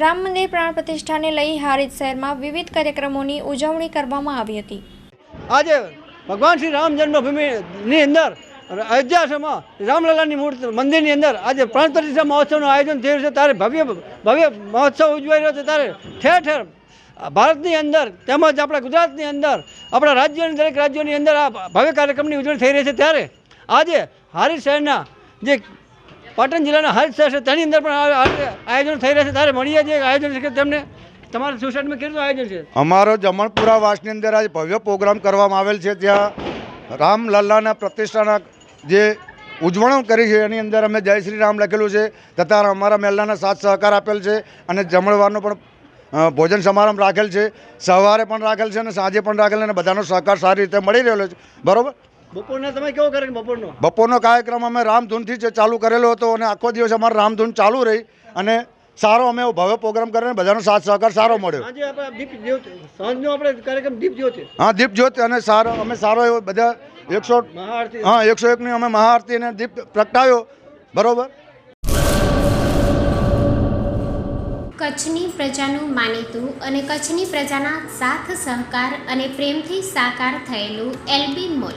રામ મંદિર પ્રાણ પ્રતિષ્ઠાને લઈ હારીજ શહેરમાં વિવિધ કાર્યક્રમોની ઉજવણી કરવામાં આવી હતી. આજે ભગવાન શ્રી રામ જન્મભૂમિની અંદર અયોધ્યામાં રામલલાની મૂર્તિ મંદિરની અંદર આજે પ્રાણ પ્રતિષ્ઠા મહોત્સવનું આયોજન થયું છે. ત્યારે ભવ્ય ભવ્ય મહોત્સવ ઉજવાઈ રહ્યો છે. ત્યારે ઠેર ઠેર ભારતની અંદર તેમજ આપણા ગુજરાતની અંદર, આપણા રાજ્યોની દરેક રાજ્યોની અંદર આ ભવ્ય કાર્યક્રમની ઉજવણી થઈ રહી છે. ત્યારે આજે હારી શહેરના જે પાટણ જિલ્લાના હારી થશે તેની અંદર પણ આયોજન થઈ રહ્યા છે ત્યારે મળીએ જે આયોજન છે તેમને તમારા સોસાયટીમાં કેટલું આયોજન છે? અમારો જમણપુરા વાસની અંદર આજે ભવ્ય પ્રોગ્રામ કરવામાં આવેલ છે. ત્યાં રામલલ્લાના પ્રતિષ્ઠાના જે ઉજવણો કરી છે, એની અંદર અમે જય શ્રી રામ લખેલું છે તથા અમારા મહેલાના સાથ સહકાર આપેલ છે અને જમણવારનો પણ ભોજન સમારંભ રાખેલ છે. સવારે પણ રાખેલ છે અને સાંજે પણ રાખેલ અને બધાનો સહકાર સારી રીતે મળી રહેલો છે. બરોબર? બપોરના તમે કેવો કરે બપોરનો? બપોરનો કાર્યક્રમ અમે રામધૂનથી જ ચાલુ કરેલો હતો અને આખો દિવસ અમારો રામધૂન ચાલુ રહી અને સારો અમે ભવ્ય પ્રોગ્રામ કરીને બધાનો સાથ સહકાર સારો મળ્યો. આજે દીપ જ્યોતિ સાંજનો આપણે કાર્યક્રમ દીપ જ્યોતિ. હા દીપ જ્યોત અને સારો અમે સારો એવો બધા એકસો હા એકસો એકની અમે મહાઆરતી અને દીપ પ્રગટાવ્યો. બરોબર? કચ્છની પ્રજાનું માનીતું અને કચ્છની પ્રજાના સાથ સહકાર અને પ્રેમથી સાકાર થયેલું એલબી મોલ.